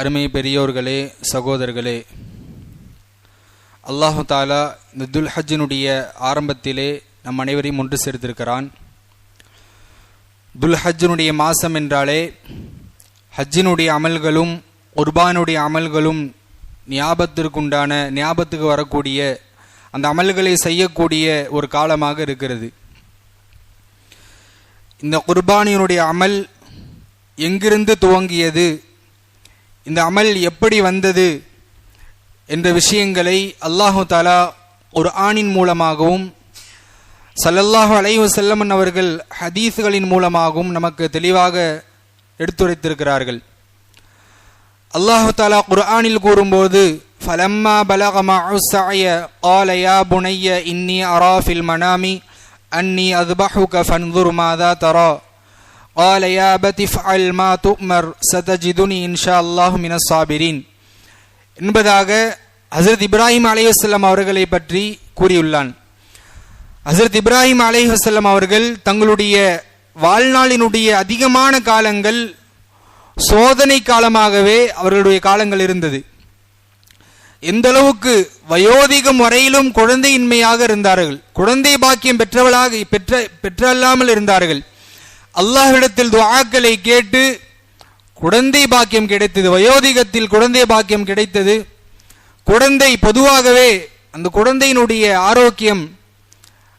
அருமை பெரியோர்களே சகோதரர்களே அல்லாஹு தாலா இந்த துல் ஹஜ்ஜினுடைய ஆரம்பத்திலே நம் அனைவரையும் ஒன்று சேர்த்திருக்கிறான். துல் ஹஜ்ஜினுடைய மாதம் என்றாலே ஹஜ்ஜினுடைய அமல்களும் குர்பானுடைய அமல்களும் ஞாபகத்திற்குண்டான ஞாபகத்துக்கு வரக்கூடிய அந்த அமல்களை செய்யக்கூடிய ஒரு காலமாக இருக்கிறது. இந்த குர்பானியினுடைய அமல் எங்கிருந்து துவங்கியது? இந்த அமல் எப்படி வந்தது என்ற விஷயங்களை அல்லாஹு தாலா ஒரு ஆணின் மூலமாகவும் சல்லல்லாஹு அலைஹு செல்லமன் அவர்கள் ஹதீஸுகளின் மூலமாகவும் நமக்கு தெளிவாக எடுத்துரைத்திருக்கிறார்கள். அல்லாஹு தாலா குர்ஆனில் கூறும்போது ஃபலம்மா பலகமா உசாய ஆலயா புனைய இன்னி அராஃபில் மனாமி அன்னி அதுபஹுக ஃபன்துர் மாதா தரா. قال يا أبت افعل ما تؤمر ستجدني إن شاء الله من الصابرين என்பதாக ஹசரத் இப்ராஹிம் அலைஹிஸ்ஸலாம் அவர்களை பற்றி கூறியுள்ளான் ஹசரத் இப்ராஹிம் அலைஹிஸ்ஸலாம் அவர்கள் தங்களுடைய வாழ்நாளினுடைய அதிகமான காலங்கள் சோதனை காலமாகவே அவர்களுடைய காலங்கள் இருந்தது எந்த அளவுக்கு வயோதிகம் வரையிலும் குழந்தையின்மையாக இருந்தார்கள் குழந்தை பாக்கியம் பெற்றவளாக பெற்ற பெற்றல்லாமல் இருந்தார்கள் அல்லாஹ்விடத்தில் துவாக்களை கேட்டு குழந்தை பாக்கியம் கிடைத்தது வயோதிகத்தில் குழந்தை பாக்கியம் கிடைத்தது. குழந்தை பொதுவாகவே அந்த குழந்தையினுடைய ஆரோக்கியம்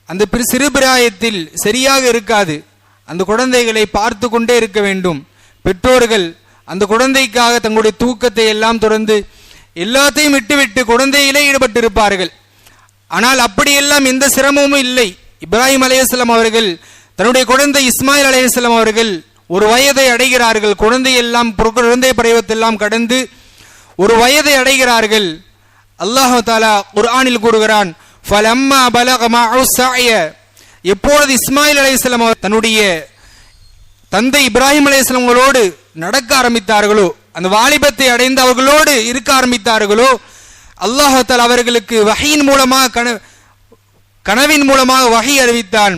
அந்த சிறு சிறுபிராயத்தில் சரியாக இருக்காது. அந்த குழந்தைகளை பார்த்து கொண்டே இருக்க வேண்டும். பெற்றோர்கள் அந்த குழந்தைக்காக தங்களுடைய தூக்கத்தை எல்லாம் தொடர்ந்து எல்லாத்தையும் விட்டுவிட்டு குழந்தையிலே ஈடுபட்டிருப்பார்கள். ஆனால் அப்படியெல்லாம் எந்த சிரமமும் இல்லை. இப்ராஹிம் அலையாஸ்லாம் அவர்கள் தன்னுடைய குழந்தை இஸ்மாயில் அலையாஸ்லாம் அவர்கள் ஒரு வயதை அடைகிறார்கள். குழந்தை எல்லாம் குழந்தை பருவத்தெல்லாம் கடந்து ஒரு வயதை அடைகிறார்கள். அல்லாஹு தாலா குர்ஆனில் கூறுகிறான் ஃபலம்மா எப்பொழுது இஸ்மாயில் அலைஹிஸ்ஸலாம் அவர் தன்னுடைய தந்தை இப்ராஹிம் அலையாமங்களோடு நடக்க ஆரம்பித்தார்களோ அந்த வாலிபத்தை அடைந்து அவர்களோடு இருக்க ஆரம்பித்தார்களோ அல்லாஹ் அவர்களுக்கு வகையின் மூலமாக கன கனவின் மூலமாக வகை அறிவித்தான்.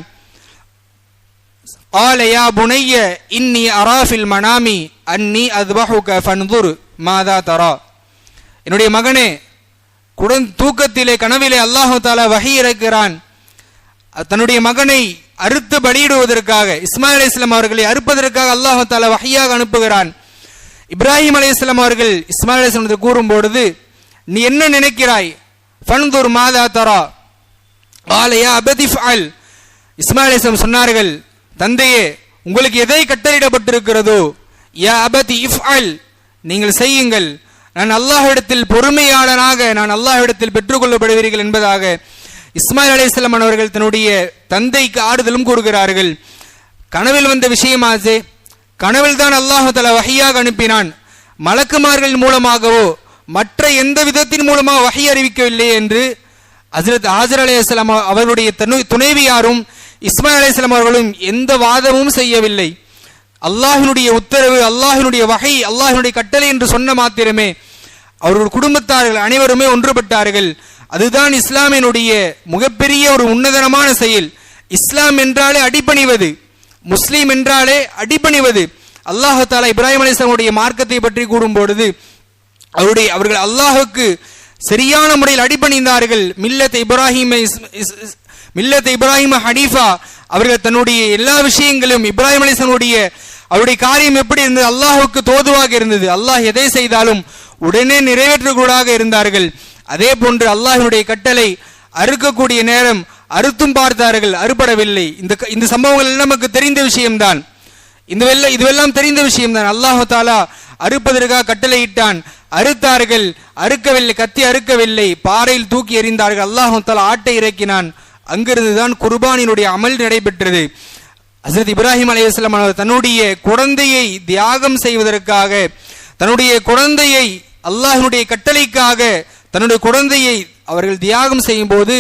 قال يا بني إني أرى في المنام أني أذبحك فانظر ماذا ترى என்னுடைய மகனே குடன் தூக்கத்திலே கனவிலே அல்லாஹு தாலா வஹி இறக்கிறான் அ- தன்னுடைய மகனை அறுத்து பலியிடுவதற்காக இஸ்மாயில் அலைஹிஸ்ஸலாம் அவர்களை அறுப்பதற்காக அல்லாஹு தாலா வஹியாக அனுப்புகிறான் இப்ராஹிம் அலைஹிஸ்ஸலாம் அவர்கள் இஸ்மாயில் அலைஹிஸ்ஸலாம் கூறும் பொழுது நீ என்ன நினைக்கிறாய் ஃபன்துர் மாதா தரா ஆலையா அபதி ஃபால் இஸ்மாயில் அலைஹிஸ்ஸலாம் சொன்னார்கள் தந்தையே உங்களுக்கு எதை கட்டளையிடப்பட்டிருக்கிறதோ? யா அபதி இஃப்அல். நீங்கள் செய்யுங்கள். நான் அல்லாஹிடத்தில் பொறுமையாளனாக நான் அல்லாஹிடத்தில் பெற்றுக்கொள்ளப்படுவீர்கள் என்பதாக இஸ்மாயில் அலைஹிஸ்ஸலாம் அவர்கள் தன்னுடைய தந்தைக்கு ஆறுதலும் கூறுகிறார்கள். கனவில் வந்த விஷயமாச்சே. கனவில் தான் அல்லாஹால வகையாக அனுப்பினான். மலக்குமார்கள் மூலமாகவோ மற்ற எந்த விதத்தின் மூலமாக வகை அறிவிக்கவில்லை என்று ஹசரத் ஆஜர் அலி அவர்களுடைய தனு- துணைவியாரும் இஸ்மாயில் அலிஸ்லாம் அவர்களும் எந்த வாதமும் செய்யவில்லை. அல்லாஹினுடைய உத்தரவு அல்லாஹினுடைய வகை அல்லாஹினுடைய கட்டளை என்று சொன்ன மாத்திரமே அவர்கள் குடும்பத்தார்கள் அனைவருமே ஒன்றுபட்டார்கள். அதுதான் இஸ்லாமினுடைய மிகப்பெரிய ஒரு உன்னதனமான செயல். இஸ்லாம் என்றாலே அடிபணிவது முஸ்லீம் என்றாலே அடிபணிவது. அல்லாஹாலா இப்ராஹிம் அலிஸ்லாமுடைய மார்க்கத்தை பற்றி கூறும்பொழுது அவருடைய அவர்கள் அல்லாஹுக்கு சரியான முறையில் அடிபணிந்தார்கள். மில்லத் இப்ராஹிம் மில்லத் இப்ராஹிம் ஹனீஃபா அவர்கள் தன்னுடைய எல்லா விஷயங்களும் இப்ராஹிம் அலிசனுடைய அவருடைய காரியம் எப்படி இருந்தது? அல்லாஹுக்கு தோதுவாக இருந்தது. அல்லாஹ் எதை செய்தாலும் உடனே நிறைவேற்றக்கூடாக இருந்தார்கள். அதே போன்று அல்லாஹினுடைய கட்டளை அறுக்கக்கூடிய நேரம் அறுத்தும் பார்த்தார்கள். அறுபடவில்லை. இந்த க- இந்த சம்பவங்கள் எல்லாம் நமக்கு தெரிந்த விஷயம்தான். இந்த வெள்ள இதுவெல்லாம் தெரிந்த விஷயம்தான். அல்லாஹு தாலா அறுப்பதற்காக கட்டளையிட்டான். அறுத்தார்கள். அறுக்கவில்லை கத்தி அறுக்கவில்லை. பாறையில் தூக்கி எறிந்தார்கள். அல்லாஹு தாலா ஆட்டை இறக்கினான். அங்கிருந்து தான் குர்பானினுடைய அமல் நடைபெற்றது. ஹசரத் இப்ராஹிம் அலைஹிஸ்ஸலாம் அவர் தன்னுடைய குழந்தையை தியாகம் செய்வதற்காக தன்னுடைய குழந்தையை அல்லாஹினுடைய கட்டளைக்காக தன்னுடைய குழந்தையை அவர்கள் தியாகம் செய்யும் போது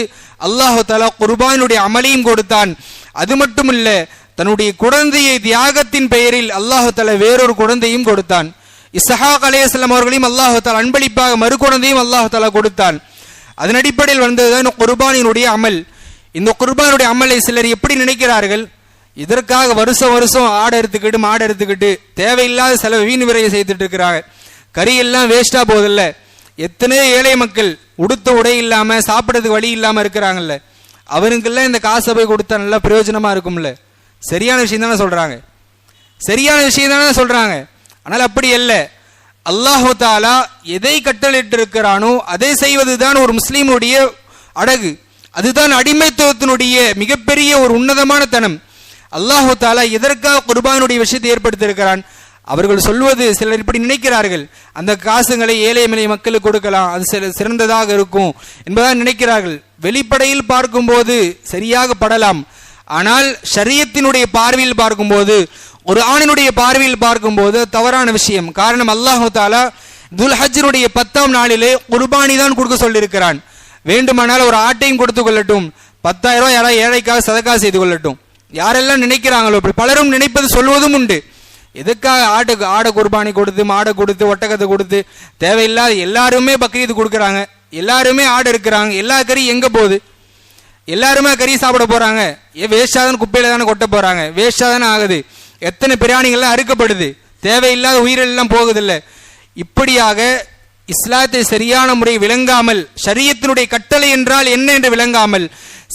அல்லாஹு தலா குர்பானுடைய அமலையும் கொடுத்தான். அது மட்டுமல்ல தன்னுடைய குழந்தையை தியாகத்தின் பெயரில் அல்லாஹு தலா வேறொரு குழந்தையும் கொடுத்தான். இசஹாக் அலைஹிஸ்ஸலாம் அவர்களையும் அல்லாஹு தஆலா அன்பளிப்பாக மறு குழந்தையும் அல்லாஹு தஆலா கொடுத்தான். அதன் அடிப்படையில் வந்ததுதான் குர்பானினுடைய அமல். இந்த குர்பானுடைய அமலை சிலர் எப்படி நினைக்கிறார்கள்? இதற்காக வருஷம் வருஷம் ஆடை எடுத்துக்கிட்டு மாடை எடுத்துக்கிட்டு தேவையில்லாத செலவு வீண் விரையை செய்துட்டு இருக்கிறாங்க. கறி எல்லாம் வேஸ்டா போகுதில்ல. எத்தனையோ ஏழை மக்கள் உடுத்த உடை இல்லாம சாப்பிட்றதுக்கு வழி இல்லாம இருக்கிறாங்கல்ல. அவருக்கெல்லாம் இந்த காசை போய் கொடுத்தா நல்லா பிரயோஜனமா இருக்கும்ல. சரியான விஷயம் தானே சொல்றாங்க. சரியான விஷயம் தானே சொல்றாங்க. ஆனால் அப்படி அல்ல. அல்லாஹு தாலா எதை கட்டளிட்டு இருக்கிறானோ அதை செய்வதுதான் ஒரு முஸ்லீமுடைய அடகு. அதுதான் அடிமைத்துவத்தினுடைய மிகப்பெரிய ஒரு உன்னதமான தனம். அல்லாஹு தாலா எதற்காக குர்பானுடைய விஷயத்தை ஏற்படுத்தியிருக்கிறான்? அவர்கள் சொல்வது சிலர் இப்படி நினைக்கிறார்கள். அந்த காசுகளை ஏழை மலை மக்களுக்கு கொடுக்கலாம் அது சில சிறந்ததாக இருக்கும் என்பதாக நினைக்கிறார்கள். வெளிப்படையில் பார்க்கும்போது சரியாக படலாம். ஆனால் ஷரியத்தினுடைய பார்வையில் பார்க்கும்போது ஒரு ஆணினுடைய பார்வையில் பார்க்கும்போது தவறான விஷயம். காரணம் அல்லாஹு தாலா துல்ஹஜினுடைய பத்தாம் நாளிலே குர்பானி தான் கொடுக்க சொல்லியிருக்கிறான். வேண்டுமானால் ஒரு ஆட்டையும் கொடுத்து கொள்ளட்டும். பத்தாயிரம் ரூபாய் யாராவது ஏழைக்காக சதக்கா செய்து கொள்ளட்டும். யாரெல்லாம் நினைக்கிறாங்களோ இப்படி பலரும் நினைப்பது சொல்வதும் உண்டு. எதுக்காக ஆட்டுக்கு ஆடை குர்பானி கொடுத்து மாடை கொடுத்து ஒட்டகத்தை கொடுத்து தேவையில்லாத எல்லாருமே பக்ரீது கொடுக்குறாங்க. எல்லாருமே ஆடு இருக்கிறாங்க எல்லா கறியும் எங்கே போகுது? எல்லாருமே கறி சாப்பிட போகிறாங்க ஏ வேஸ்டா தானே தானே கொட்ட போகிறாங்க வேஸ்டா தானே ஆகுது? எத்தனை பிராணிகள்லாம் அறுக்கப்படுது? தேவையில்லாத உயிரெல்லாம் போகுதில்ல. இப்படியாக இஸ்லாத்தை சரியான முறை விளங்காமல் ஷரியத்தினுடைய கட்டளை என்றால் என்ன என்று விளங்காமல்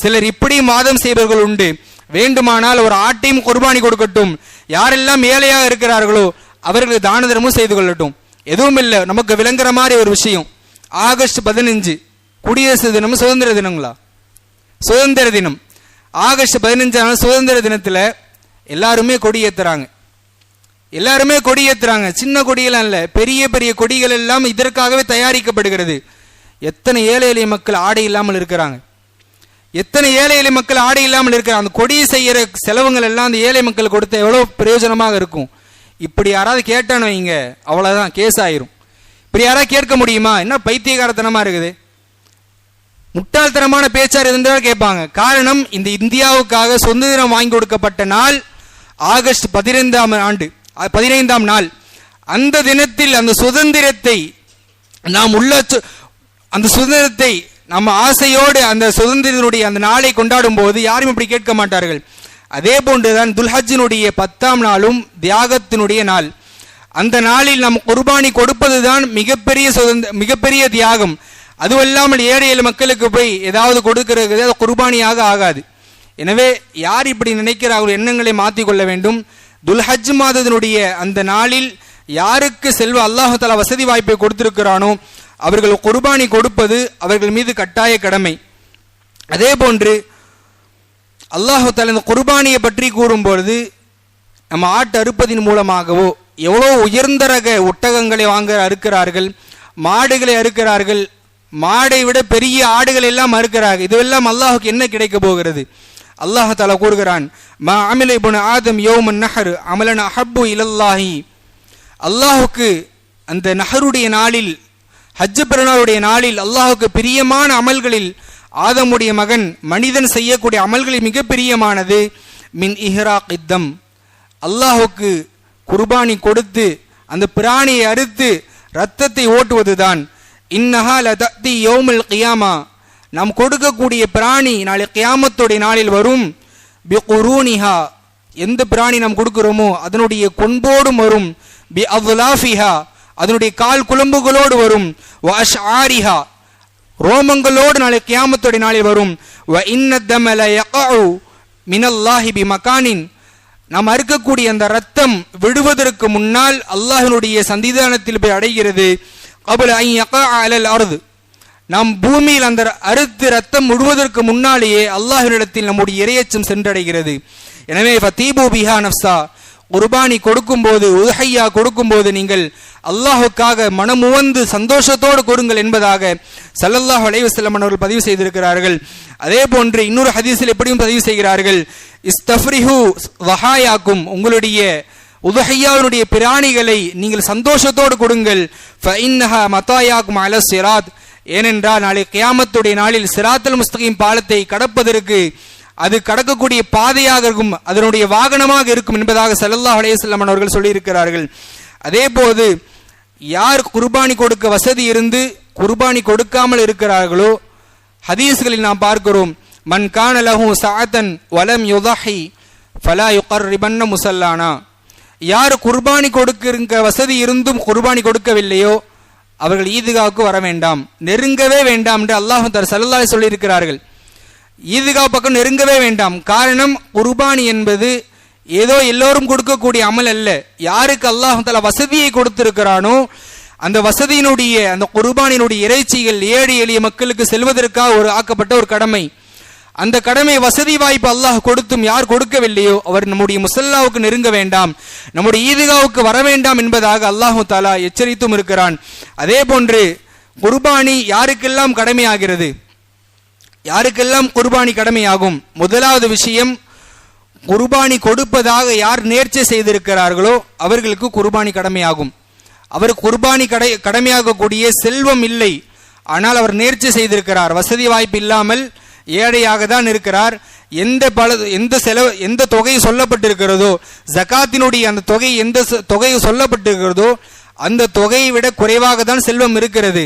சிலர் இப்படி மாதம் செய்பவர்கள் உண்டு. வேண்டுமானால் ஒரு ஆட்டையும் குர்பானி கொடுக்கட்டும். யாரெல்லாம் ஏழையாக இருக்கிறார்களோ அவர்களுக்கு தான தர்மம் செய்து கொள்ளட்டும். எதுவும் இல்லை நமக்கு விளங்குற மாதிரி ஒரு விஷயம். ஆகஸ்ட் பதினஞ்சு குடியரசு தினம் சுதந்திர தினங்களா? சுதந்திர தினம். ஆகஸ்ட் பதினஞ்சாம் சுதந்திர தினத்தில் எல்லாருமே கொடி ஏற்றுறாங்க எல்லாருமே கொடி ஏற்றுறாங்க சின்ன கொடியெல்லாம் இல்லை. பெரிய பெரிய கொடிகள் எல்லாம் இதற்காகவே தயாரிக்கப்படுகிறது. எத்தனை ஏழை எளிய மக்கள் ஆடை இல்லாமல் இருக்கிறாங்க. எத்தனை ஏழை எளிய மக்கள் ஆடை இல்லாமல் இருக்கிறாங்க. அந்த கொடியை செய்கிற செலவுகள் எல்லாம் அந்த ஏழை மக்கள் கொடுத்த எவ்வளோ பிரயோஜனமாக இருக்கும். இப்படி யாராவது கேட்டானோ இங்க அவ்வளோதான் கேஸ் ஆயிரும். இப்படி யாராவது கேட்க முடியுமா? என்ன பைத்தியகாரத்தனமாக இருக்குது. முட்டாள்தனமான பேச்சார் இருந்தால் கேட்பாங்க. காரணம் இந்த இந்தியாவுக்காக சுதந்திரம் வாங்கி கொடுக்கப்பட்ட நாள் ஆகஸ்ட் பதினைந்தாம் ஆண்டு. பதினைந்தாம் நாள். அந்த தினத்தில் அந்த சுதந்திரத்தை நாம் உள்ள சு- அந்த சுதந்திரத்தை நம்ம ஆசையோடு அந்த சுதந்திரத்தினுடைய அந்த நாளை கொண்டாடும் போது யாரும் இப்படி கேட்க மாட்டார்கள். அதே போன்றுதான் துல்ஹஜ்ஜினுடைய பத்தாம் நாளும் தியாகத்தினுடைய நாள். அந்த நாளில் நாம் குர்பானி கொடுப்பதுதான் மிகப்பெரிய சுதந்திர மிகப்பெரிய தியாகம். அதுவல்லாமல் ஏழை ஏழு மக்களுக்கு போய் ஏதாவது கொடுக்கிறது குர்பானியாக ஆகாது. எனவே யார் இப்படி நினைக்கிறார்களோ எண்ணங்களை மாற்றிக்கொள்ள வேண்டும். துல்ஹஜ் மாதத்தினுடைய அந்த நாளில் யாருக்கு செல்வ அல்லாஹால வசதி வாய்ப்பை கொடுத்திருக்கிறானோ அவர்கள் குர்பானி கொடுப்பது அவர்கள் மீது கட்டாய கடமை. அதே போன்று அல்லாஹு இந்த குர்பானியை பற்றி கூறும்பொழுது நம்ம ஆட்டு அறுப்பதின் மூலமாகவோ எவ்வளோ உயர்ந்த ரக ஒட்டகங்களை வாங்க அறுக்கிறார்கள் மாடுகளை அறுக்கிறார்கள் மாடை விட பெரிய ஆடுகள் எல்லாம் அறுக்கிறார்கள் இதுவெல்லாம் அல்லாஹுக்கு என்ன கிடைக்க போகிறது? அல்லாஹ் கூறுகிறான் மா அமில இப்னு ஆதம் யோமன் நஹர் அமலன் அஹப்பு இலல்லாஹி. அல்லாஹுக்கு அந்த நஹருடைய நாளில் ஹஜ்ஜு பெருநாளுடைய நாளில் அல்லாஹுக்கு பிரியமான அமல்களில் ஆதமுடைய மகன் மனிதன் செய்யக்கூடிய அமல்களில் மிக பிரியமானது மின் இஹ்ரா இத்தம். அல்லாஹுக்கு குர்பானி கொடுத்து அந்த பிராணியை அறுத்து ரத்தத்தை ஓட்டுவதுதான். இன்னஹா லதத்தி யௌமல் கியாமா. நாம் கொடுக்கக்கூடிய பிராணி நாளை கியாமத்துடைய நாளில் வரும். பி குரூனிஹா எந்த பிராணி நாம் கொடுக்கிறோமோ அதனுடைய கொன்போடும் வரும். பி அவ்லாஃபிஹா அதனுடைய கால் குழம்புகளோடு வரும். வ அஷ்ஆரிஹா ரோமங்களோடு நாளை கியாமத்துடைய நாளில் வரும். வ இன்னதமல ல மினல்லாஹி பி மகானின் நாம் அறுக்கக்கூடிய அந்த ரத்தம் விடுவதற்கு முன்னால் அல்லாஹினுடைய சந்திதானத்தில் போய் அடைகிறது. கபல ஐ யகா அலல் அர்து. நாம் பூமியில் அந்த அறுத்து ரத்தம் முழுவதற்கு முன்னாலேயே அல்லாஹினிடத்தில் நம்முடைய இரையச்சம் சென்றடைகிறது. எனவே ஃபதீபு பிஹா நஃப்ஸா குர்பானி கொடுக்கும்போது உதஹையா கொடுக்கும்போது நீங்கள் அல்லாஹுக்காக மனமுவந்து சந்தோஷத்தோடு கொடுங்கள் என்பதாக சல்லல்லாஹ் அலைவசல்லம் அவர்கள் பதிவு செய்திருக்கிறார்கள். அதே போன்று இன்னொரு ஹதீஸில் எப்படியும் பதிவு செய்கிறார்கள். இஸ்தஃப்ரிஹு வஹாயாக்கும் உங்களுடைய உதஹையாவினுடைய பிராணிகளை நீங்கள் சந்தோஷத்தோடு கொடுங்கள். ஃபஇன்னஹா மதாயாக்கும் அல சிராத். ஏனென்றால் நாளை கியாமத்துடைய நாளில் சிராத்தல் முஸ்தகீம் பாலத்தை கடப்பதற்கு அது கடக்கக்கூடிய பாதையாக இருக்கும் அதனுடைய வாகனமாக இருக்கும் என்பதாக சல்லல்லா அலைஹி அவர்கள் சொல்லியிருக்கிறார்கள். அதே போது யார் குர்பானி கொடுக்க வசதி இருந்து குர்பானி கொடுக்காமல் இருக்கிறார்களோ ஹதீஸ்களில் நாம் பார்க்கிறோம் மன் கான லஹு சாத்தன் வலம் யுதஹி ஃபலா யுகர்ரிபன்ன முசல்லானா. யார் குர்பானி கொடுக்க வசதி இருந்தும் குர்பானி கொடுக்கவில்லையோ அவர்கள் ஈதுகாவுக்கு வர வேண்டாம். நெருங்கவே வேண்டாம் என்று அல்லாஹு தர் சல்லாய் சொல்லியிருக்கிறார்கள். ஈதுகா பக்கம் நெருங்கவே வேண்டாம். காரணம் குர்பானி என்பது ஏதோ எல்லோரும் கொடுக்கக்கூடிய அமல் அல்ல. யாருக்கு அல்லாஹு தலா வசதியை கொடுத்திருக்கிறானோ அந்த வசதியினுடைய அந்த குர்பானினுடைய இறைச்சிகள் ஏழை எளிய மக்களுக்கு செல்வதற்காக ஒரு ஆக்கப்பட்ட ஒரு கடமை. அந்த கடமை வசதி வாய்ப்பு அல்லாஹ் கொடுத்தும் யார் கொடுக்கவில்லையோ அவர் நம்முடைய முசல்லாவுக்கு நெருங்க வேண்டாம். நம்முடைய ஈதுகாவுக்கு வர வேண்டாம் என்பதாக அல்லாஹு தாலா எச்சரித்தும் இருக்கிறான். அதே போன்று குர்பானி யாருக்கெல்லாம் கடமையாகிறது? யாருக்கெல்லாம் குர்பானி கடமையாகும்? முதலாவது விஷயம் குர்பானி கொடுப்பதாக யார் நேர்ச்சை செய்திருக்கிறார்களோ அவர்களுக்கு குர்பானி கடமையாகும். அவர் குர்பானி கடை கடமையாகக்கூடிய செல்வம் இல்லை. ஆனால் அவர் நேர்ச்சி செய்திருக்கிறார். வசதி வாய்ப்பு இல்லாமல் ஏழையாக தான் இருக்கிறார். எந்த பல எந்த செலவு எந்த தொகை சொல்லப்பட்டிருக்கிறதோ ஜக்காத்தினுடைய அந்த தொகை எந்த தொகை சொல்லப்பட்டிருக்கிறதோ அந்த தொகையை விட குறைவாக தான் செல்வம் இருக்கிறது.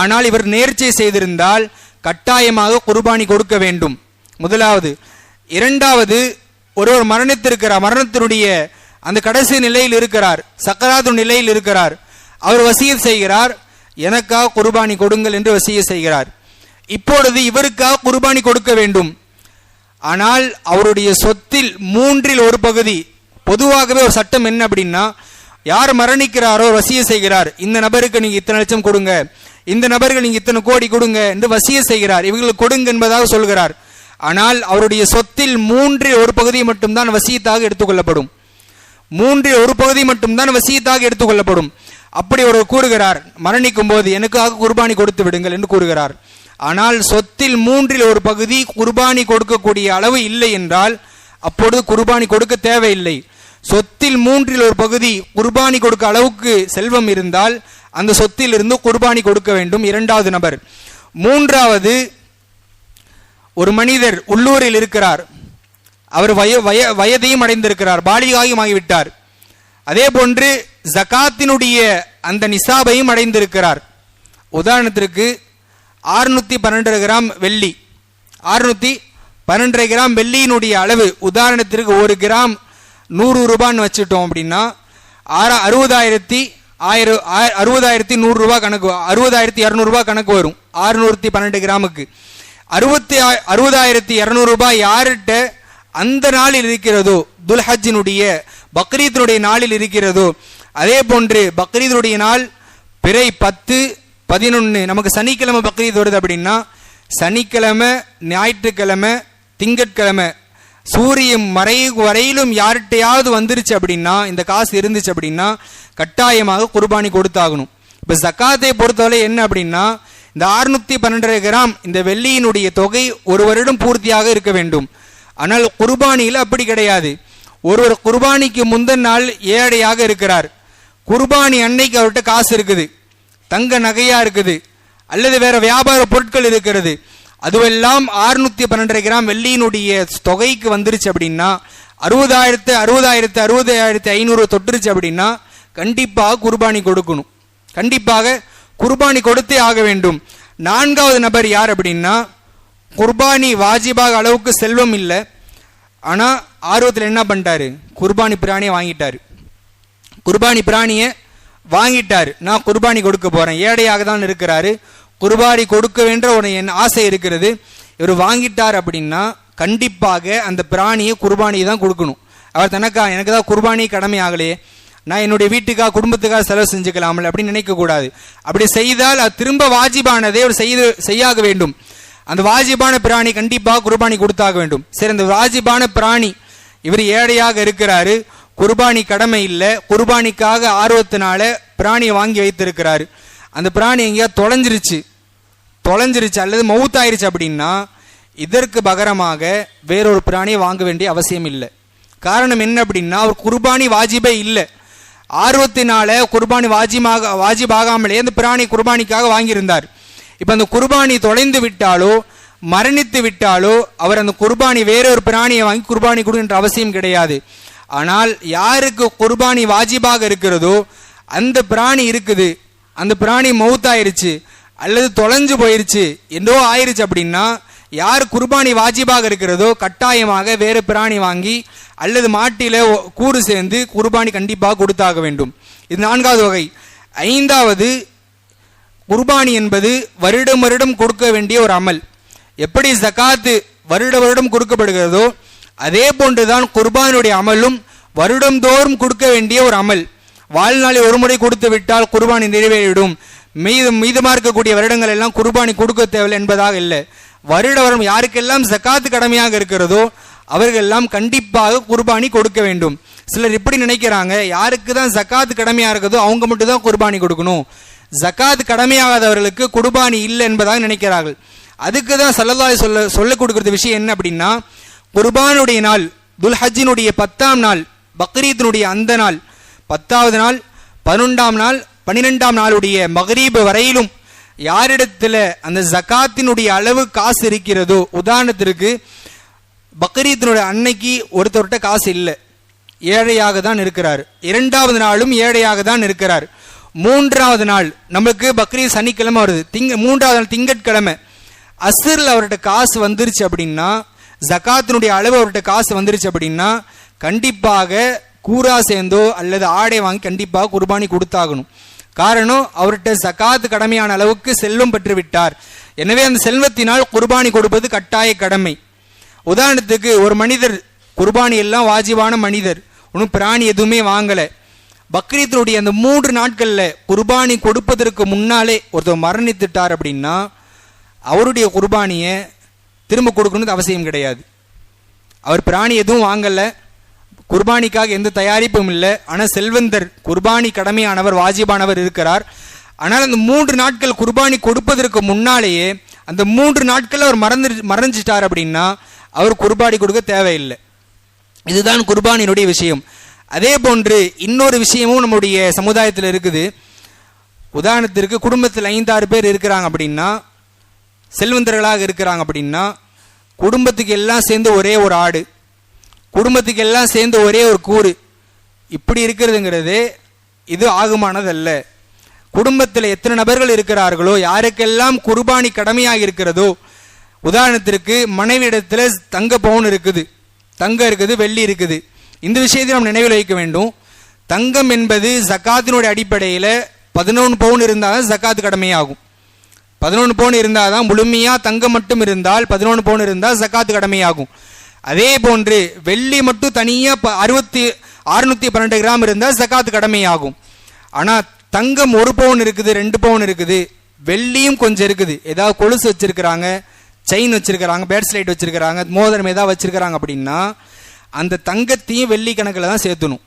ஆனால் இவர் நேர்ச்சி செய்திருந்தால் கட்டாயமாக குர்பானி கொடுக்க வேண்டும். முதலாவது. இரண்டாவது ஒருவர் மரணித்திருக்கிறார் மரணத்தினுடைய அந்த கடைசி நிலையில் இருக்கிறார் சக்கராது நிலையில் இருக்கிறார். அவர் வசியம் செய்கிறார் எனக்காக குர்பானி கொடுங்கள் என்று வசிய செய்கிறார். இப்பொழுது இவருக்காக குர்பானி கொடுக்க வேண்டும். ஆனால் அவருடைய சொத்தில் மூன்றில் ஒரு பகுதி பொதுவாகவே ஒரு சட்டம் என்ன அப்படின்னா யார் மரணிக்கிறாரோ வசிய செய்கிறார் இந்த நபருக்கு நீங்க இத்தனை லட்சம் கொடுங்க இந்த நபருக்கு நீங்க இத்தனை கோடி கொடுங்க என்று வசிய செய்கிறார் இவர்களுக்கு கொடுங்க என்பதாக சொல்கிறார். ஆனால் அவருடைய சொத்தில் மூன்றில் ஒரு பகுதி மட்டும்தான் வசியத்தாக எடுத்துக்கொள்ளப்படும். மூன்றில் ஒரு பகுதி மட்டும்தான் வசியத்தாக எடுத்துக்கொள்ளப்படும். அப்படி ஒரு கூறுகிறார் மரணிக்கும் போது எனக்காக குர்பானி கொடுத்து விடுங்கள் என்று கூறுகிறார். ஆனால் சொத்தில் மூன்றில் ஒரு பகுதி குர்பானி கொடுக்கக்கூடிய அளவு இல்லை என்றால் அப்பொழுது குர்பானி கொடுக்க தேவையில்லை. சொத்தில் மூன்றில் ஒரு பகுதி குர்பானி கொடுக்க அளவுக்கு செல்வம் இருந்தால் அந்த சொத்தில் இருந்து குர்பானி கொடுக்க வேண்டும். இரண்டாவது நபர். மூன்றாவது ஒரு மனிதர் உள்ளூரில் இருக்கிறார். அவர் வய வய வயதையும் அடைந்திருக்கிறார். பாலிகாயும் ஆகிவிட்டார். அதே போன்று ஜகாத்தினுடைய அந்த நிசாபையும் அடைந்திருக்கிறார். உதாரணத்திற்கு அறுநூற்றி பன்னெண்டரை கிராம் வெள்ளி. அறுநூற்றி பன்னெண்டரை கிராம் வெள்ளியினுடைய அளவு. உதாரணத்திற்கு ஒரு கிராம் நூறு ரூபான்னு வச்சுட்டோம் அப்படின்னா ஆறா அறுபதாயிரத்தி ஆயிரம் அறுபதாயிரத்தி நூறுரூவா கணக்கு அறுபதாயிரத்தி இரநூறுபா கணக்கு வரும். அறுநூற்றி பன்னெண்டு கிராமுக்கு. அறுபத்தி அறுபதாயிரத்தி இரநூறுபா யார்கிட்ட அந்த நாளில் இருக்கிறதோ துல்ஹஜினுடைய பக்ரீத்தினுடைய நாளில் இருக்கிறதோ அதே போன்று பக்ரீதனுடைய நாள் பிறை பத்து பதினொன்று நமக்கு சனிக்கிழமை பக்ரீத் வருது அப்படின்னா சனிக்கிழமை ஞாயிற்றுக்கிழமை திங்கட்கிழமை சூரியன் மறை வரையிலும் யார்கிட்டையாவது வந்துருச்சு அப்படின்னா இந்த காசு இருந்துச்சு அப்படின்னா கட்டாயமாக குர்பானி கொடுத்தாகணும். இப்போ ஜக்காத்தை பொறுத்தவரை என்ன அப்படின்னா இந்த அறுநூத்தி பன்னெண்டரை கிராம் இந்த வெள்ளியினுடைய தொகை ஒரு வருடம் பூர்த்தியாக இருக்க வேண்டும். ஆனால் குர்பானியில் அப்படி கிடையாது. ஒருவர் குர்பானிக்கு முந்தின நாள் ஏழையாக இருக்கிறார். குர்பானி அன்னைக்கு அவர்கிட்ட காசு இருக்குது. தங்க நகையாக இருக்குது. அல்லது வேறு வியாபார பொருட்கள் இருக்கிறது. அதுவெல்லாம் ஆறுநூற்றி பன்னெண்டரை கிராம் வெள்ளியினுடைய தொகைக்கு வந்துருச்சு அப்படின்னா அறுபதாயிரத்து அறுபதாயிரத்து அறுபதாயிரத்து ஐநூறு தொட்டுருச்சு அப்படின்னா கண்டிப்பாக குர்பானி கொடுக்கணும். கண்டிப்பாக குர்பானி கொடுத்தே ஆக வேண்டும். நான்காவது நபர் யார் அப்படின்னா குர்பானி வாஜிபாக அளவுக்கு செல்வம் இல்லை. ஆனால் ஆர்வத்தில் என்ன பண்ணிட்டாரு? குர்பானி பிராணியை வாங்கிட்டாரு. குர்பானி பிராணியை வாங்கிட்டார். நான் குர்பானி கொடுக்க போறேன். ஏடையாக தான் இருக்கிறாரு. குர்பானி கொடுக்க வேண்ட ஒரு என் ஆசை இருக்கிறது. இவர் வாங்கிட்டார் அப்படின்னா கண்டிப்பாக அந்த பிராணியை குர்பானியை தான் கொடுக்கணும். அவர் தனக்கா எனக்கு தான் குர்பானி கடமை ஆகலையே. நான் என்னுடைய வீட்டுக்காக குடும்பத்துக்காக செலவு செஞ்சுக்கலாமல் அப்படின்னு நினைக்கக்கூடாது அப்படி செய்தால் அது திரும்ப வாஜிபானதை அவர் செய்து செய்யாக வேண்டும். அந்த வாஜிபான பிராணி கண்டிப்பாக குர்பானி கொடுத்தாக வேண்டும். சரி அந்த வாஜிபான பிராணி இவர் ஏழையாக இருக்கிறாரு. குர்பானி கடமை இல்லை குர்பானிக்காக ஆர்வத்தினால பிராணியை வாங்கி வைத்திருக்கிறாரு. அந்த பிராணி எங்கேயா தொலைஞ்சிருச்சு. தொலைஞ்சிருச்சு அல்லது மவுத்தாயிருச்சு அப்படின்னா இதற்கு பகரமாக வேறொரு பிராணியை வாங்க வேண்டிய அவசியம் இல்லை. காரணம் என்ன அப்படின்னா ஒரு குர்பானி வாஜிபே இல்லை. ஆர்வத்தினால குர்பானி வாஜிமாக வாஜிபாகாமலே அந்த பிராணி குர்பானிக்காக வாங்கியிருந்தார். இப்போ அந்த குர்பானி தொலைந்து விட்டாலோ மரணித்து விட்டாலோ அவர் அந்த குர்பானி வேறொரு பிராணியை வாங்கி குர்பானி கொடுக்கின்ற அவசியம் கிடையாது. ஆனால் யாருக்கு குர்பானி வாஜிபாக இருக்கிறதோ அந்த பிராணி இருக்குது. அந்த பிராணி மவுத்தாயிருச்சு அல்லது தொலைஞ்சு போயிருச்சு என்றோ ஆயிருச்சு அப்படின்னா யார் குர்பானி வாஜிபாக இருக்கிறதோ கட்டாயமாக வேறு பிராணி வாங்கி அல்லது மாட்டில கூறு சேர்ந்து குர்பானி கண்டிப்பாக கொடுத்தாக வேண்டும். இது நான்காவது வகை. ஐந்தாவது குர்பானி என்பது வருடம் வருடம் கொடுக்க வேண்டிய ஒரு அமல். எப்படி ஜக்காத்து வருட வருடம் கொடுக்கப்படுகிறதோ அதே போன்றுதான் குர்பானுடைய அமலும் வருடந்தோறும் கொடுக்க வேண்டிய ஒரு அமல். வாழ்நாளில் ஒரு முறை கொடுத்து விட்டால் குர்பானி நிறைவேறிவிடும். மீதும் மீதமாக இருக்கக்கூடிய வருடங்கள் எல்லாம் குர்பானி கொடுக்க தேவையில்லை என்பதாக இல்லை. வருட வரும் யாருக்கெல்லாம் சக்காத்து கடமையாக இருக்கிறதோ அவர்கள் எல்லாம் கண்டிப்பாக குர்பானி கொடுக்க வேண்டும். சிலர் இப்படி நினைக்கிறாங்க யாருக்கு தான் ஜக்காத் கடமையாக இருக்குதோ அவங்க மட்டும் தான் குர்பானி கொடுக்கணும். ஜக்காத் கடமையாகாதவர்களுக்கு குர்பானி இல்லை என்பதாக நினைக்கிறார்கள். அதுக்கு தான் சல்லதாய் சொல்ல சொல்ல கொடுக்கறது விஷயம் என்ன அப்படின்னா குர்பானுடைய நாள் துல்ஹஜினுடைய பத்தாம் நாள் பக்ரீத்தினுடைய அந்த நாள் பத்தாவது நாள் பன்னெண்டாம் நாள் பன்னிரெண்டாம் நாளுடைய மகரீபு வரையிலும் யாரிடத்துல அந்த ஜகாத்தினுடைய அளவு காசு இருக்கிறதோ உதாரணத்திற்கு பக்ரீத்தினுடைய அன்னைக்கு ஒருத்தர்கிட்ட காசு இல்லை. ஏழையாக தான் இருக்கிறார். இரண்டாவது நாளும் ஏழையாக தான் இருக்கிறார். மூன்றாவது நாள் நம்மளுக்கு பக்ரீத் சனிக்கிழமை வருது. திங்க மூன்றாவது நாள் திங்கட்கிழமை. அசரில் அவர்கிட்ட காசு வந்துருச்சு அப்படின்னா ஜக்காத்தினுடைய அளவு அவர்கிட்ட காசு வந்துருச்சு அப்படின்னா கண்டிப்பாக கூறா சேர்ந்தோ அல்லது ஆடை வாங்கி கண்டிப்பாக குர்பானி கொடுத்தாகணும். காரணம் அவர்கிட்ட ஜக்காத்து கடமையான அளவுக்கு செல்வம் பெற்றுவிட்டார். எனவே அந்த செல்வத்தினால் குர்பானி கொடுப்பது கட்டாய கடமை. உதாரணத்துக்கு ஒரு மனிதர் குர்பானி எல்லாம் வாஜிவான மனிதர் ஒன்றும் பிராணி எதுவுமே வாங்கலை. பக்ரீத்தினுடைய அந்த மூன்று நாட்களில் குர்பானி கொடுப்பதற்கு முன்னாலே ஒருத்தர் மரணித்துட்டார் அப்படின்னா அவருடைய குர்பானியை திரும்ப கொடுக்கணும்னு அவசியம் கிடையாது. அவர் பிராணி எதுவும் வாங்கலை. குர்பானிக்காக எந்த தயாரிப்பும் இல்லை. ஆனால் செல்வந்தர் குர்பானி கடமையானவர் வாஜிபானவர் இருக்கிறார். ஆனால் அந்த மூன்று நாட்கள் குர்பானி கொடுப்பதற்கு முன்னாலேயே அந்த மூன்று நாட்கள் அவர் மறந்து மறைஞ்சிட்டார் அப்படின்னா அவர் குர்பானி கொடுக்க தேவையில்லை. இதுதான் குர்பானினுடைய விஷயம். அதே போன்று இன்னொரு விஷயமும் நம்முடைய சமுதாயத்தில் இருக்குது. உதாரணத்திற்கு குடும்பத்தில் ஐந்தாறு பேர் இருக்கிறாங்க அப்படின்னா செல்வந்தர்களாக இருக்கிறாங்க அப்படின்னா குடும்பத்துக்கு எல்லாம் சேர்ந்து ஒரே ஒரு ஆடு. குடும்பத்துக்கு எல்லாம் சேர்ந்து ஒரே ஒரு கூறு. இப்படி இருக்கிறதுங்கிறது இது ஆகுமானதல்ல. குடும்பத்தில் எத்தனை நபர்கள் இருக்கிறார்களோ யாருக்கெல்லாம் குர்பானி கடமையாக இருக்கிறதோ உதாரணத்திற்கு மனைவியிடத்துல தங்க பவுன் இருக்குது. தங்கம் இருக்குது வெள்ளி இருக்குது. இந்த விஷயத்தை நாம் நினைவில் வைக்க வேண்டும். தங்கம் என்பது ஜக்காத்தினுடைய அடிப்படையில் பதினொன்று பவுன் இருந்தால் தான் ஜக்காத்து கடமையாகும். பதினொன்று பவுன் இருந்தால் தான் முழுமையாக தங்கம் மட்டும் இருந்தால் பதினொன்று பவுன் இருந்தால் ஜக்காத்து கடமையாகும். அதே போன்று வெள்ளி மட்டும் தனியாக அறுபத்தி அறுநூற்றி பன்னெண்டு கிராம் இருந்தால் ஜக்காத்து கடமையாகும். ஆனால் தங்கம் ஒரு பவுன் இருக்குது ரெண்டு பவுன் இருக்குது. வெள்ளியும் கொஞ்சம் இருக்குது. ஏதாவது கொலுசு வச்சிருக்கிறாங்க செயின் வச்சிருக்கிறாங்க பேட்ஸ்லைட் வச்சிருக்கிறாங்க மோதிரம் ஏதாவது வச்சிருக்கிறாங்க அப்படின்னா அந்த தங்கத்தையும் வெள்ளி கணக்கில் தான் சேர்த்தணும்.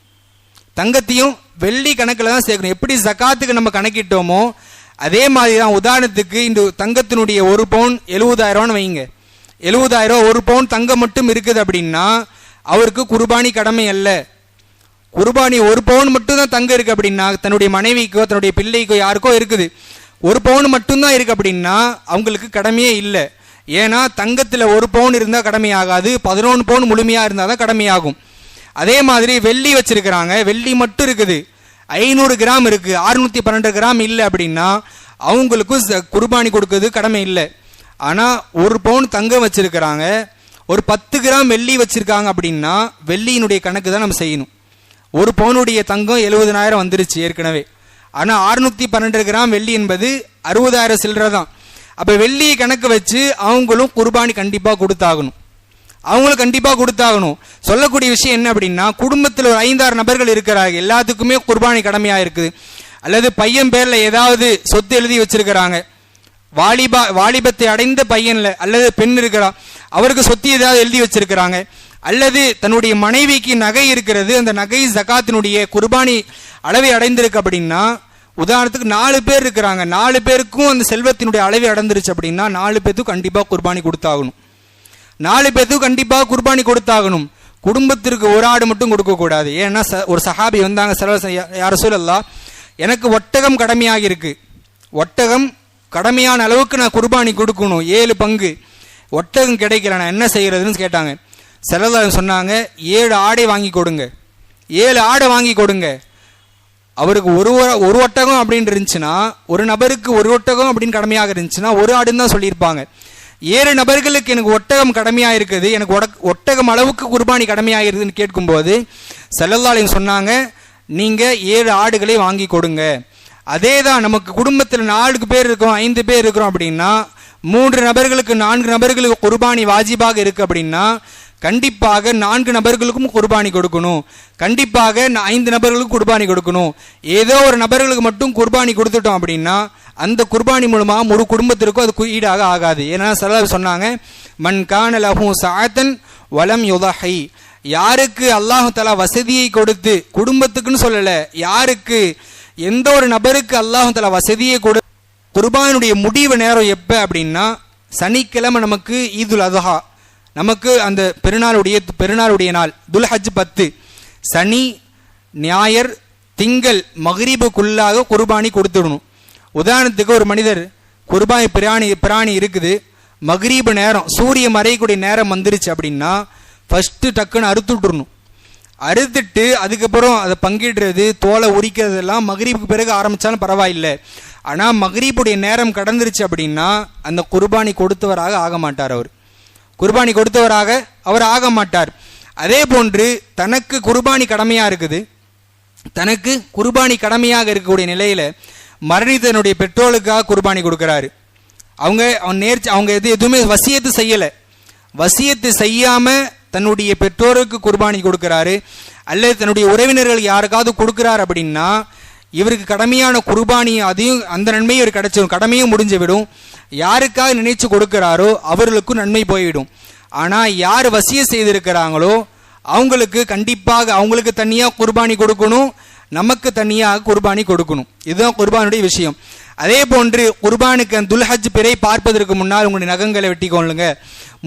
தங்கத்தையும் வெள்ளி கணக்கில் தான் சேர்க்கணும். எப்படி ஜக்காத்துக்கு நம்ம கணக்கிட்டோமோ அதே மாதிரி தான் உதாரணத்துக்கு இந்த தங்கத்தினுடைய ஒரு பவுன் எழுபதாயிரம்னு வைங்க எழுபதாயிரம் ஒரு பவுன் தங்கம் மட்டும் இருக்குது அப்படின்னா அவருக்கு குர்பானி கடமை அல்ல. குர்பானி ஒரு பவுன் மட்டும் தான் தங்கம் இருக்குது அப்படின்னா தன்னுடைய மனைவிக்கோ தன்னுடைய பிள்ளைக்கோ யாருக்கோ இருக்குது. ஒரு பவுன் மட்டும்தான் இருக்குது அப்படின்னா அவங்களுக்கு கடமையே இல்லை. ஏன்னா தங்கத்தில் ஒரு பவுன் இருந்தால் கடமையாகாது பதினொன்று பவுன் முழுமையாக இருந்தால் தான் கடமையாகும். அதே மாதிரி வெள்ளி வச்சுருக்கிறாங்க. வெள்ளி மட்டும் இருக்குது. ஐநூறு கிராம் இருக்கு அறுநூத்தி பன்னெண்டு கிராம் இல்லை அப்படின்னா அவங்களுக்கும் ச- குர்பானி கொடுக்கறது கடமை இல்லை. ஆனால் ஒரு பவுன் தங்கம் வச்சிருக்கிறாங்க ஒரு பத்து கிராம் வெள்ளி வச்சிருக்காங்க அப்படின்னா வெள்ளியினுடைய கணக்கு தான் நம்ம செய்யணும். ஒரு பவுனுடைய தங்கம் எழுபதனாயிரம் வந்துருச்சு ஏற்கனவே. ஆனால் அறுநூத்தி பன்னெண்டு கிராம் வெள்ளி என்பது அறுபதாயிரம் சில்லறை தான். அப்போ வெள்ளியை கணக்கு வச்சு அவங்களும் குர்பானி கண்டிப்பாக கொடுத்தாகணும். அவங்களும் கண்டிப்பாக கொடுத்தாகணும். சொல்லக்கூடிய விஷயம் என்ன அப்படின்னா குடும்பத்தில் ஒரு ஐந்தாறு நபர்கள் இருக்கிறாங்க. எல்லாத்துக்குமே குர்பானி கடமையாக இருக்குது. அல்லது பையன் பேரில் ஏதாவது சொத்து எழுதி வச்சிருக்கிறாங்க. வாலிபா வாலிபத்தை அடைந்த பையனில் அல்லது பெண் இருக்கிறா அவருக்கு சொத்து ஏதாவது எழுதி வச்சிருக்கிறாங்க. அல்லது தன்னுடைய மனைவிக்கு நகை இருக்கிறது. அந்த நகை ஜகாத்தினுடைய குர்பானி அளவை அடைந்திருக்கு அப்படின்னா உதாரணத்துக்கு நாலு பேர் இருக்கிறாங்க. நாலு பேருக்கும் அந்த செல்வத்தினுடைய அளவை அடைந்துருச்சு அப்படின்னா நாலு பேர்த்துக்கும் கண்டிப்பாக குர்பானி கொடுத்தாகணும். நாலு பேத்துக்கும் கண்டிப்பாக குர்பானி கொடுத்தாகணும். குடும்பத்திற்கு ஒரு ஆடு மட்டும் கொடுக்கக்கூடாது. ஏன்னா ச- ஒரு சஹாபி வந்தாங்க செலவு யார் சொல்லலாம் எனக்கு ஒட்டகம் கடமையாக இருக்கு. ஒட்டகம் கடமையான அளவுக்கு நான் குர்பானி கொடுக்கணும். ஏழு பங்கு. ஒட்டகம் கிடைக்கல நான் என்ன செய்கிறதுன்னு கேட்டாங்க. செலவு சொன்னாங்க ஏழு ஆடை வாங்கி கொடுங்க. ஏழு ஆடை வாங்கி கொடுங்க. அவருக்கு ஒரு ஒரு ஒட்டகம் அப்படின்னு இருந்துச்சுன்னா ஒரு நபருக்கு ஒரு ஒட்டகம் அப்படின்னு கடமையாக இருந்துச்சுன்னா ஒரு ஆடுன்னு தான் சொல்லியிருப்பாங்க. ஏழு நபர்களுக்கு எனக்கு ஒட்டகம் கடமையாக இருக்குது எனக்கு ஒடக்- ஒட்டகம் அளவுக்கு குர்பானி கடமையாக இருக்குதுன்னு கேட்கும்போது செல்லல்லாலையும் சொன்னாங்க நீங்கள் ஏழு ஆடுகளை வாங்கி கொடுங்க. அதே தான் நமக்கு குடும்பத்தில் நாலு பேர் இருக்கோம் ஐந்து பேர் இருக்கிறோம் அப்படின்னா மூன்று நபர்களுக்கு நான்கு நபர்களுக்கு குர்பானி வாஜிபாக இருக்குது அப்படின்னா கண்டிப்பாக நான்கு நபர்களுக்கும் குர்பானி கொடுக்கணும். கண்டிப்பாக ஐந்து நபர்களுக்கு குர்பானி கொடுக்கணும். ஏதோ ஒரு நபர்களுக்கு மட்டும் குர்பானி கொடுத்துட்டோம் அப்படின்னா அந்த குர்பானி மூலமாக முழு குடும்பத்திற்கும் அது ஈடாக ஆகாது. ஏன்னா சில சொன்னாங்க மண் கான லஹு சாத்தன் வலம் யுதஹை. யாருக்கு அல்லாஹு தலா வசதியை கொடுத்து குடும்பத்துக்குன்னு சொல்லலை யாருக்கு எந்த ஒரு நபருக்கு அல்லாஹு தலா வசதியை கொடு குர்பானுடைய முடிவு நேரம் எப்போ அப்படின்னா சனிக்கிழமை நமக்கு ஈதுல் அதுஹா. நமக்கு அந்த பெருநாளுடைய பெருநாளுடைய நாள் துல்ஹஜ் பத்து. சனி ஞாயர் திங்கள் மகரீபுக்குள்ளாக குர்பானி கொடுத்துடணும். உதாரணத்துக்கு ஒரு மனிதர் குர்பானி பிராணி பிராணி இருக்குது. மகரீபு நேரம் சூரிய மறையக்கூடிய நேரம் வந்துருச்சு அப்படின்னா ஃபஸ்ட்டு டக்குன்னு அறுத்து விட்டுறணும். அறுத்துட்டு அதுக்கப்புறம் அதை பங்கிடுறது தோலை உரிக்கிறதெல்லாம் மகரீபுக்கு பிறகு ஆரம்பித்தாலும் பரவாயில்லை. ஆனால் மகரீபுடைய நேரம் கடந்துருச்சு அப்படின்னா அந்த குர்பானி கொடுத்தவராக ஆக மாட்டார் அவர். குர்பானி கொடுத்தவராக அவர் ஆக மாட்டார். அதே போன்று தனக்கு குர்பானி கடமையாக இருக்குது. தனக்கு குர்பானி கடமையாக இருக்கக்கூடிய நிலையில் மரணித்தனுடைய பெற்றோருக்காக குர்பானி கொடுக்குறாரு. அவங்க அவன் நேர்ச்சி அவங்க எது எதுவுமே வசியத்து செய்யலை. வசியத்து செய்யாமல் தன்னுடைய பெற்றோருக்கு குர்பானி கொடுக்குறாரு. அல்லது தன்னுடைய உறவினர்கள் யாருக்காவது கொடுக்குறாரு அப்படின்னா இவருக்கு கடமையான குர்பானி அதையும் அந்த நன்மையும் இவர் கிடைச்சிடும் கடமையும் முடிஞ்சு விடும். யாருக்காக நினைச்சு கொடுக்கிறாரோ அவர்களுக்கும் நன்மை போய்விடும். ஆனால் யார் வசிய செய்திருக்கிறாங்களோ அவங்களுக்கு கண்டிப்பாக அவங்களுக்கு தனியாக குர்பானி கொடுக்கணும். நமக்கு தனியாக குர்பானி கொடுக்கணும். இதுதான் குர்பானுடைய விஷயம். அதே போன்று குர்பானுக்கு துல்ஹஜ் பிறை பார்ப்பதற்கு முன்னால் உங்களுடைய நகங்களை வெட்டி கொள்ளுங்க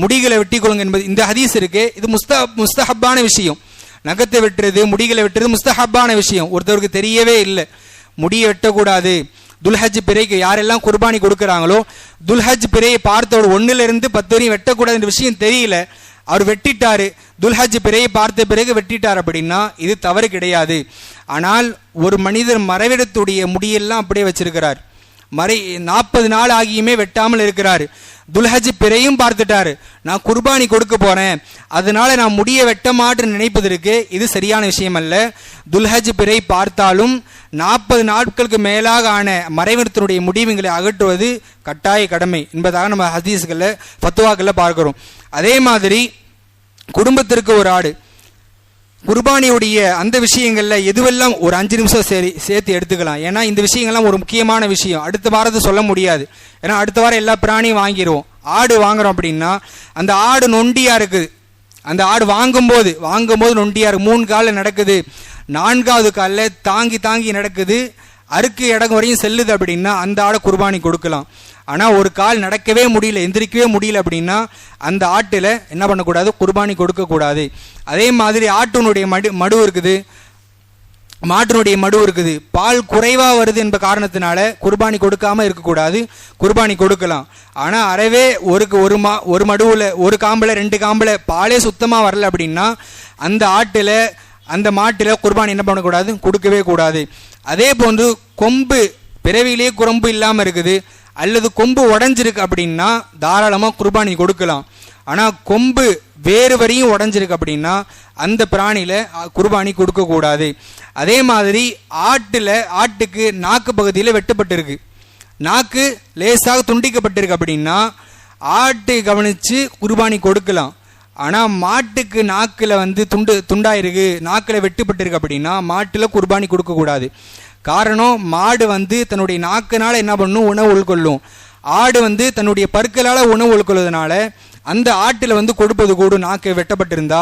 முடிகளை வெட்டி கொள்ளுங்க என்பது இந்த ஹதீஸ் இருக்கு. இது முஸ்த முஸ்தஹப்பான விஷயம். நகத்தை வெட்டுறது முடிகளை வெட்டுறது முஸ்தஹப்பான விஷயம். ஒருத்தருக்கு தெரியவே இல்லை. முடியை வெட்டக்கூடாது. துல்ஹஜ் பிறைக்கு யாரெல்லாம் குர்பானி கொடுக்குறாங்களோ துல்ஹஜ் பிறையை பார்த்தவர் ஒன்றிலிருந்து பத்து வரையும் வெட்டக்கூடாது என்ற விஷயம் தெரியல. அவர் வெட்டிட்டாரு. துல்ஹஜ் பிறையை பார்த்த பிறகு வெட்டிட்டார் அப்படின்னா இது தவறு கிடையாது. ஆனால் ஒரு மனிதர் மறைவிடத்துடைய முடியெல்லாம் அப்படியே வச்சிருக்கிறார். மறை நாற்பது நாள் ஆகியுமே வெட்டாமல் இருக்கிறார். துல்ஹஜ் பிறையும் பார்த்துட்டாரு. நான் குர்பானி கொடுக்க போறேன். அதனால நான் முடிய வெட்ட மாட்டேன்னு நினைப்பதற்கு இது சரியான விஷயம் அல்ல. துல்ஹஜ் பிறை பார்த்தாலும் நாற்பது நாட்களுக்கு மேலாக ஆன மறைவனத்தினுடைய முடிவுகளை அகற்றுவது கட்டாய கடமை என்பதாக நம்ம ஹதீஸ்களில் ஃபத்துவாக்களில் பார்க்கிறோம். அதே மாதிரி குடும்பத்திற்கு ஒரு ஆடு. குர்பானியுடைய அந்த விஷயங்களில் எதுவெல்லாம் ஒரு அஞ்சு நிமிஷம் சரி சேர்த்து எடுத்துக்கலாம். ஏன்னா இந்த விஷயங்கள்லாம் ஒரு முக்கியமான விஷயம். அடுத்த வாரத்தை சொல்ல முடியாது. ஏன்னா அடுத்த வாரம் எல்லா பிராணியும் வாங்கிடுவோம் ஆடு வாங்குறோம் அப்படின்னா அந்த ஆடு நொண்டியாக இருக்குது. அந்த ஆடு வாங்கும்போது வாங்கும்போது நொண்டியாக இருக்குது மூணு காலில் நடக்குது. நான்காவது காலில் தாங்கி தாங்கி நடக்குது. அறுக்கு இடம் வரையும் செல்லுது அப்படின்னா அந்த ஆடை குர்பானி கொடுக்கலாம். ஆனால் ஒரு கால் நடக்கவே முடியல எந்திரிக்கவே முடியல அப்படின்னா அந்த ஆட்டில் என்ன பண்ணக்கூடாது? குர்பானி கொடுக்கக்கூடாது. அதே மாதிரி ஆட்டினுடைய மடு மடு இருக்குது. மாட்டினுடைய மடு இருக்குது. பால் குறைவாக வருது என்ப காரணத்தினால குர்பானி கொடுக்காமல் இருக்கக்கூடாது. குர்பானி கொடுக்கலாம். ஆனால் அறவே ஒரு ஒரு மா ஒரு மடுவில் ஒரு காம்பில் ரெண்டு காம்புல பாலே சுத்தமாக வரல அப்படின்னா அந்த ஆட்டில் அந்த மாட்டில் குர்பானி என்ன பண்ணக்கூடாது? கொடுக்கவே கூடாது. அதே போன்று கொம்பு பிறவியிலேயே குரம்பு இல்லாமல் இருக்குது. அல்லது கொம்பு உடஞ்சிருக்கு அப்படின்னா தாராளமாக குர்பானி கொடுக்கலாம். ஆனால் கொம்பு வேறு வரையும் உடஞ்சிருக்கு அப்படின்னா அந்த பிராணியில் குர்பானி கொடுக்கக்கூடாது அதே மாதிரி ஆட்டில் ஆட்டுக்கு நாக்கு பகுதியில் வெட்டப்பட்டிருக்கு. நாக்கு லேசாக துண்டிக்கப்பட்டிருக்கு அப்படின்னா ஆட்டு கவனித்து குர்பானி கொடுக்கலாம். ஆனால் மாட்டுக்கு நாக்கில் வந்து துண்டு துண்டாயிருக்கு நாக்கில் வெட்டுப்பட்டிருக்கு அப்படின்னா மாட்டில் குர்பானி கொடுக்கக்கூடாது காரணம் மாடு வந்து தன்னுடைய நாக்குனால் என்ன பண்ணும்? உணவு உள்கொள்ளும். ஆடு வந்து தன்னுடைய பற்களால் உணவு உள்கொள்வதனால அந்த ஆட்டில் வந்து கொடுப்பது கூடும். நாக்கு வெட்டப்பட்டிருந்தா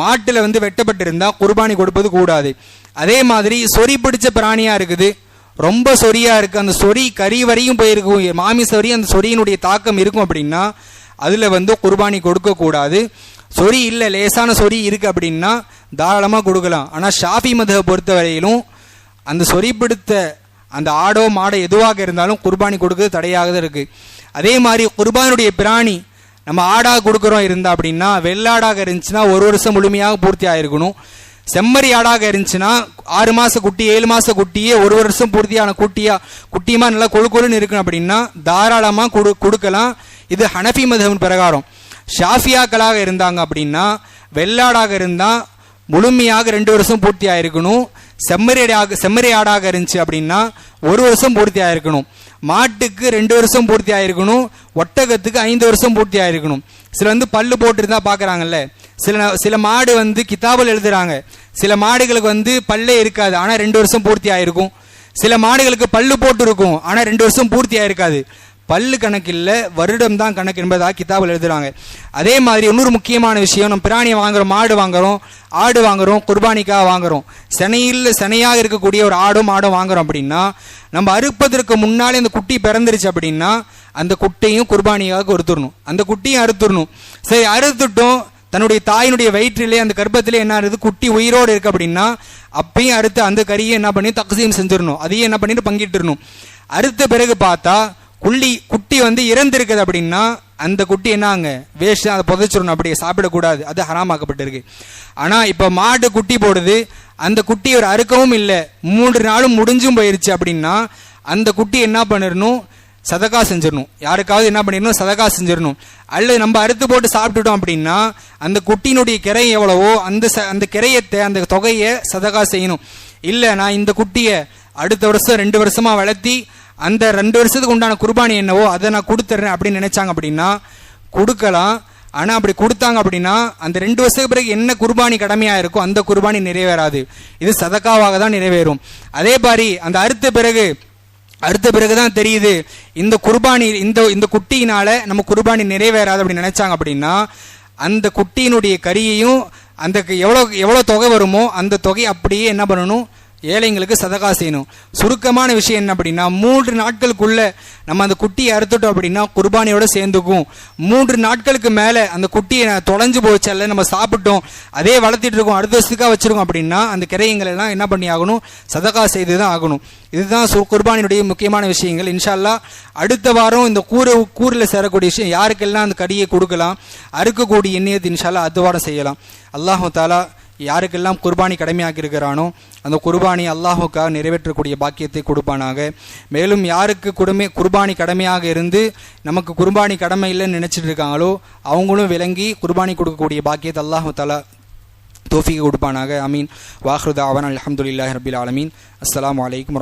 மாட்டில் வந்து வெட்டப்பட்டிருந்தா குர்பானி கொடுப்பது கூடாது. அதே மாதிரி சொறி பிடிச்ச பிராணியாக இருக்குது. ரொம்ப சொறியாக இருக்குது அந்த சொறி கறி வரையும் போயிருக்கும். மாமிச வரையும் அந்த சொறியினுடைய தாக்கம் இருக்கும் அப்படின்னா அதில் வந்து குர்பானி கொடுக்கக்கூடாது சொறி இல்லை லேசான சொறி இருக்குது அப்படின்னா தாராளமாக கொடுக்கலாம். ஆனால் ஷாஃபி மதவை பொறுத்தவரையிலும் அந்த சொறி பிடித்த அந்த ஆடோ மாடோ எதுவாக இருந்தாலும் குர்பானி கொடுக்கறது தடையாக தான் இருக்குது அதே மாதிரி குர்பானுடைய பிராணி நம்ம ஆடாக கொடுக்குறோம் இருந்தா அப்படின்னா வெள்ளாடாக இருந்துச்சுன்னா ஒரு வருஷம் முழுமையாக பூர்த்தி ஆகிருக்கணும் செம்மறி ஆடாக இருந்துச்சுன்னா ஆறு மாத குட்டி ஏழு மாத குட்டியே ஒரு வருஷம் பூர்த்தியான குட்டியாக குட்டியமாக நல்லா கொழு கொழுன்னு இருக்கணும் அப்படின்னா தாராளமாக கொடு கொடுக்கலாம். இது ஹனஃபி மதம் பிரகாரம். ஷாஃபியாக்களாக இருந்தாங்க அப்படின்னா வெள்ளாடாக இருந்தால் முழுமையாக ரெண்டு வருஷம் பூர்த்தி ஆயிருக்கணும். செம்மறியாடாக செம்மறி ஆடாக இருந்துச்சு அப்படின்னா ஒரு வருஷம் பூர்த்தி ஆயிருக்கணும். மாட்டுக்கு ரெண்டு வருஷம் பூர்த்தி ஆயிருக்கணும். ஒட்டகத்துக்கு ஐந்து வருஷம் பூர்த்தி ஆயிருக்கணும். சில வந்து பல்லு போட்டுருந்தா பார்க்குறாங்கல்ல சில சில மாடு வந்து கிதாபில் எழுதுறாங்க. சில மாடுகளுக்கு வந்து பல்லே இருக்காது ஆனால் ரெண்டு வருஷம் பூர்த்தி ஆயிருக்கும். சில மாடுகளுக்கு பல்லு போட்டு இருக்கும் ஆனால் ரெண்டு வருஷம் பூர்த்தி ஆயிருக்காது. பல்லு கணக்கில் வருடம் தான் கணக்கு என்பதாக கிதாபில் எழுதுறாங்க. அதே மாதிரி இன்னொரு முக்கியமான விஷயம் நம்ம பிராணியை வாங்குறோம் மாடு வாங்குறோம் ஆடு வாங்குறோம் குர்பானிக்காக வாங்குறோம். சனையில் சனையாக இருக்கக்கூடிய ஒரு ஆடும் மாடும் வாங்குறோம் அப்படின்னா நம்ம அறுப்பதற்கு முன்னாலே அந்த குட்டி பிறந்துருச்சு அப்படின்னா அந்த குட்டையும் குர்பானியாக கொடுத்துடணும். அந்த குட்டியும் அறுத்துடணும். சரி அறுத்துட்டும். தன்னுடைய தாயினுடைய வயிற்றிலே அந்த கர்ப்பத்திலே என்ன ஆகுது? குட்டி உயிரோடு இருக்கு அப்படின்னா அப்பயும் அறுத்து அந்த கறியை என்ன பண்ணி தக்சீம் செஞ்சிடணும். அதையும் என்ன பண்ணிட்டு பங்கிட்டுருணும் அறுத்த பிறகு பார்த்தா குள்ளி குட்டி வந்து இறந்திருக்குது அப்படின்னா அந்த குட்டி என்னங்க? வேஸ்ட் அதை புதைச்சிடணும் அப்படியே சாப்பிடக்கூடாது. அது ஹராமாக்கப்பட்டிருக்கு. ஆனால் இப்போ மாடு குட்டி போடுது. அந்த குட்டி ஒரு அறுக்கவும் இல்லை. மூன்று நாளும் முடிஞ்சும் போயிருச்சு அப்படின்னா அந்த குட்டி என்ன பண்ணிடணும்? சதக்கா செஞ்சிடணும். யாருக்காவது என்ன பண்ணிடணும்? சதக்கா செஞ்சிடணும். அல்லது நம்ம அறுத்து போட்டு சாப்பிட்டுட்டோம் அப்படின்னா அந்த குட்டியினுடைய கிரை எவ்வளவோ அந்த ச அந்த கிரையத்தை அந்த தொகையை சதக்கா செய்யணும். இல்லை நான் இந்த குட்டியை அடுத்த வருஷம் ரெண்டு வருஷமாக வளர்த்தி அந்த ரெண்டு வருஷத்துக்கு உண்டான குர்பானி என்னவோ அதை நான் கொடுத்துட்றேன் அப்படின்னு நினைச்சாங்க அப்படின்னா கொடுக்கலாம். ஆனால் அப்படி கொடுத்தாங்க அப்படின்னா அந்த ரெண்டு வருஷத்துக்கு பிறகு என்ன குர்பானி கடமையாக இருக்கோ அந்த குர்பானி நிறைவேறாது. இது சதக்காவாக தான் நிறைவேறும். அதே மாதிரி அந்த அறுத்த பிறகு அடுத்த பிறகு தான் தெரியுது இந்த குர்பானி இந்த இந்த குட்டியினால நம்ம குர்பானி நிறைவேறாது அப்படின்னு நினைச்சாங்க அப்படின்னா அந்த குட்டியினுடைய கறியையும் அந்த எவ்வளோ எவ்வளோ தொகை வருமோ அந்த தொகை அப்படியே என்ன பண்ணணும் ஏழைங்களுக்கு சதகா செய்யணும். சுருக்கமான விஷயம் என்ன அப்படின்னா மூன்று நாட்களுக்குள்ள நம்ம அந்த குட்டியை அறுத்துட்டோம் அப்படின்னா குர்பானியோட சேர்ந்துக்கும். மூன்று நாட்களுக்கு மேலே அந்த குட்டியை தொலைஞ்சு போச்சல்ல நம்ம சாப்பிட்டோம் அதே வளர்த்திட்டு இருக்கோம் அடுத்த வருஷத்துக்காக வச்சிருக்கோம் அப்படின்னா அந்த கிரையங்கள் எல்லாம் என்ன பண்ணி ஆகணும்? சதகா செய்து தான் ஆகணும். இதுதான் குர்பானியுடைய முக்கியமான விஷயங்கள். இன்ஷால்லா அடுத்த வாரம் இந்த கூரை கூரில் சேரக்கூடிய விஷயம் யாருக்கெல்லாம் அந்த கடியை கொடுக்கலாம் அறுக்கக்கூடிய எண்ணியது இன்ஷால்லா அது வாரம் செய்யலாம். அல்லாஹு தாலா யாருக்கெல்லாம் குர்பானி கடமையாக்கி இருக்கிறானோ அந்த குர்பானி அல்லாஹுக்காக நிறைவேற்றக்கூடிய பாக்கியத்தை கொடுப்பானாக. மேலும் யாருக்கு குடுமை குர்பானி கடமையாக இருந்து நமக்கு குர்பானி கடமை இல்லைன்னு நினச்சிட்டு இருக்காங்களோ அவங்களும் விளங்கி குர்பானி கொடுக்கக்கூடிய பாக்கியத்தை அல்லாஹு தலா தோஃபிக்கு கொடுப்பானாக. அமீன் வாஹ்ருதா அவன் அலமதுல்லாஹ் ரபில் ஆலமீன். அஸ்லாம் வலைக்கம்